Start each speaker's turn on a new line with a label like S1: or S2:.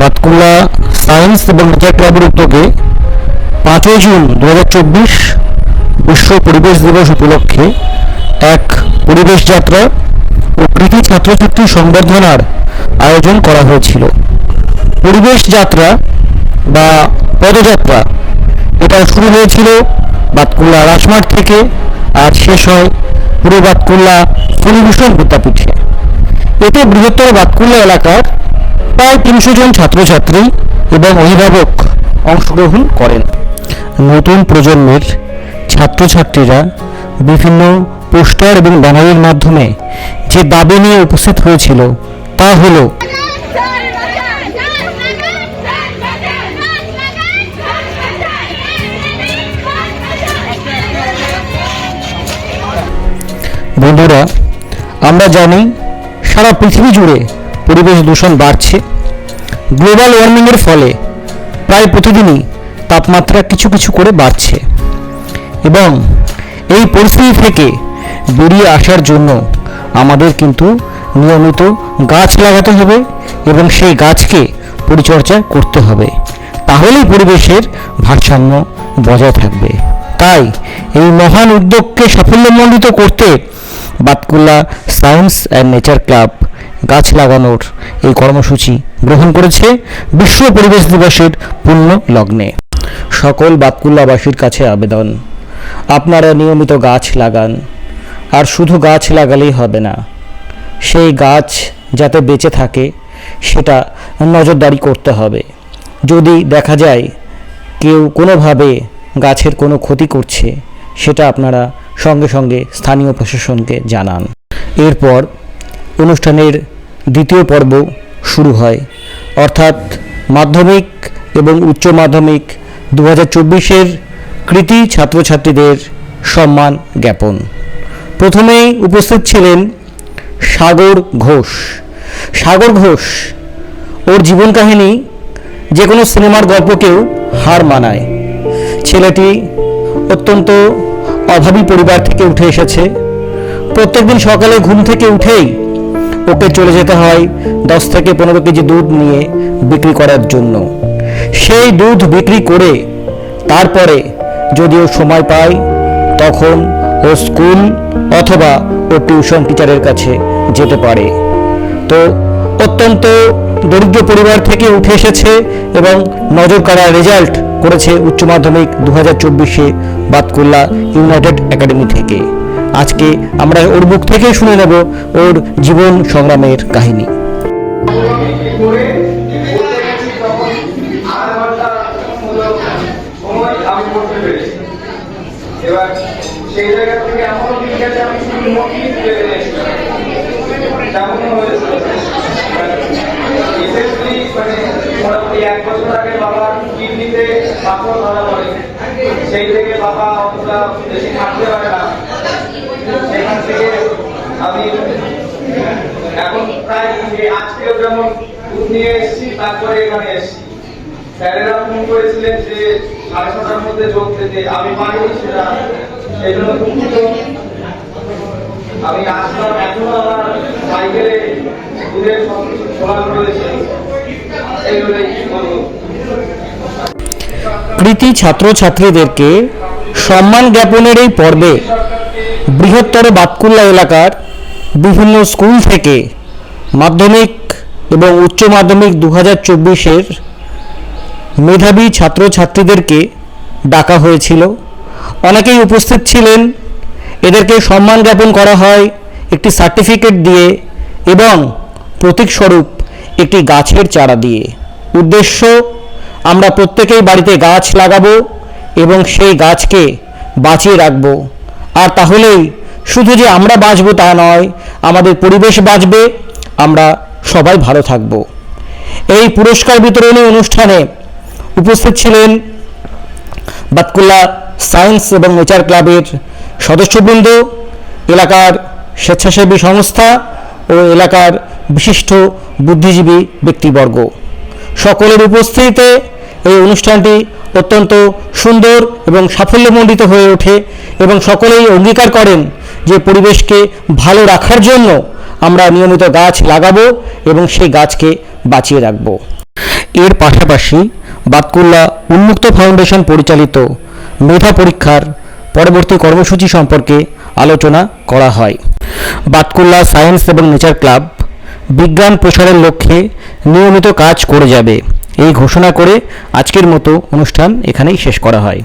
S1: Batkulla science এবং nature ক্লাবের উদ্যোগে পাঁচই জুন দু বিশ্ব পরিবেশ দিবস উপলক্ষে এক পরিবেশ যাত্রা ও কৃতি ছাত্রছাত্রী সংবর্ধনার আয়োজন করা হয়েছিল। পরিবেশ যাত্রা বা পদযাত্রা, এটা শুরু হয়েছিল বাতকুল্লা রাজমাঠ থেকে, আর শেষ হয় পুরো বাতকুল্লা ফুলভূষণ বিদ্যাপীঠে এতে বৃহত্তর বাতকুল্লা এলাকার প্রায় তিনশো জন ছাত্রছাত্রী এবং অভিভাবক অংশগ্রহণ করেন। নতুন প্রজন্মের ছাত্রছাত্রীরা বিভিন্ন পোস্টার এবং ব্যানারের মাধ্যমে যে দাবি নিয়ে উপস্থিত হয়েছিল, তা হলো, বন্ধুরা, আমরা জানি সারা পৃথিবী জুড়ে পরিবেশ দূষণ বাড়ছে। গ্লোবাল ওয়ার্মিংয়ের ফলে প্রায় প্রতিদিনই তাপমাত্রা কিছু কিছু করে বাড়ছে। এবং এই পরিস্থিতি থেকে বেরিয়ে আসার জন্য আমাদের কিন্তু নিয়মিত গাছ লাগাতে হবে এবং সেই গাছকে পরিচর্যা করতে হবে। তাহলেই পরিবেশের ভারসাম্য বজায় থাকবে। তাই এই মহান উদ্যোগকে সাফল্যমণ্ডিত করতে Batkulla science and nature club গাছ লাগানোর এই কর্মসূচি গ্রহণ করেছে বিশ্ব পরিবেশ দিবসের পূর্ণ লগ্নে। সকল বাতকুল্লাবাসীর কাছে আবেদন। আপনারা নিয়মিত গাছ লাগান। আর শুধু গাছ লাগালেই হবে না, সেই গাছ যাতে বেঁচে থাকে, সেটা নজরদারি করতে হবে। যদি দেখা যায় কেউ কোনোভাবে গাছের কোনো ক্ষতি করছে, সেটা আপনারা সঙ্গে সঙ্গে স্থানীয় প্রশাসনকে জানান। এরপর অনুষ্ঠানের দ্বিতীয় পর্ব শুরু হয়। অর্থাৎ মাধ্যমিক এবং উচ্চ মাধ্যমিক দু হাজার চব্বিশের কৃতি ছাত্রছাত্রীদের সম্মান জ্ঞাপন। প্রথমেই উপস্থিত ছিলেন সাগর ঘোষ। সাগর ঘোষ ওর জীবন কাহিনী যে কোনো সিনেমার গল্পকেও হার মানায়। ছেলেটি অত্যন্ত অভাবী পরিবার থেকে উঠে এসেছে। প্রত্যেকদিন সকালে ঘুম থেকে উঠেই ওকে চলে যেতে হয় দশ থেকে পনেরো কেজি দুধ নিয়ে বিক্রি করার জন্য। সেই দুধ বিক্রি করে তারপরে যদি ও সময় পায়, তখন ও স্কুল অথবা ও টিউশন টিচারের কাছে যেতে পারে। তো অত্যন্ত দরিদ্র পরিবার থেকে উঠে এসেছে এবং নজর কাড়া রেজাল্ট করেছে উচ্চ মাধ্যমিক দু হাজার চব্বিশে বাতকুল্লা ইউনাইটেড একাডেমি থেকে। আজকে আমরা ওর মুখ থেকে শুনে নেব ওর জীবন সংগ্রামের কাহিনী।
S2: মানে সেই থেকে বাবা অতটা বেশি থাকতে পারে না। সেখান থেকে আমি এখন প্রায় আজকেও যেমন নিয়ে এসেছি, তারপরে এখানে এসেছি। স্যারেরা ফোন করেছিলেন যে সাড়ে ছটার মধ্যে যোগ আমি সেটা, সেই জন্য দুঃখিত। আমি আসলাম আমার সাইকেলে দুধের
S1: ছাত্রছাত্রীদেরকে সম্মান জ্ঞাপনের এই পর্বে বৃহত্তর বাতকুল্লা এলাকার বিভিন্ন স্কুল থেকে মাধ্যমিক এবং উচ্চ মাধ্যমিক দু হাজার চব্বিশের মেধাবী ছাত্রছাত্রীদেরকে ডাকা হয়েছিল। অনেকেই উপস্থিত ছিলেন। এদেরকে সম্মান জ্ঞাপন করা হয় একটি সার্টিফিকেট দিয়ে এবং প্রতীকস্বরূপ একটি গাছের চারা দিয়ে। উদ্দেশ্য, আমরা প্রত্যেকেই বাড়িতে গাছ লাগাবো এবং সেই গাছকে বাঁচিয়ে রাখব। আর তাহলেই শুধু যে আমরা বাঁচবো তা নয়, আমাদের পরিবেশ বাঁচবে, আমরা সবাই ভালো থাকব। এই পুরস্কার বিতরণী অনুষ্ঠানে উপস্থিত ছিলেন বাতকুল্লা সায়েন্স এবং নেচার ক্লাবের সদস্যবৃন্দ, এলাকার স্বেচ্ছাসেবী সংস্থা ও এলাকার বিশিষ্ট বুদ্ধিজীবী ব্যক্তিবর্গ। সকলের উপস্থিতিতে এই অনুষ্ঠানটি অত্যন্ত সুন্দর এবং সাফল্যমণ্ডিত হয়ে ওঠে। এবং সকলেই অঙ্গীকার করেন যে পরিবেশকে ভালো রাখার জন্য আমরা নিয়মিত গাছ লাগাবো এবং সেই গাছকে বাঁচিয়ে রাখব। এর পাশাপাশি বাতকুল্লা উন্মুক্ত ফাউন্ডেশন পরিচালিত মেধা পরীক্ষার পরবর্তী কর্মসূচি সম্পর্কে আলোচনা করা হয়। বাতকুল্লা সায়েন্স এবং নেচার ক্লাব বিজ্ঞান প্রসারের লক্ষ্যে নিয়মিত কাজ করে যাবে। এই ঘোষণা করে আজকের মতো অনুষ্ঠান এখানেই শেষ করা হয়।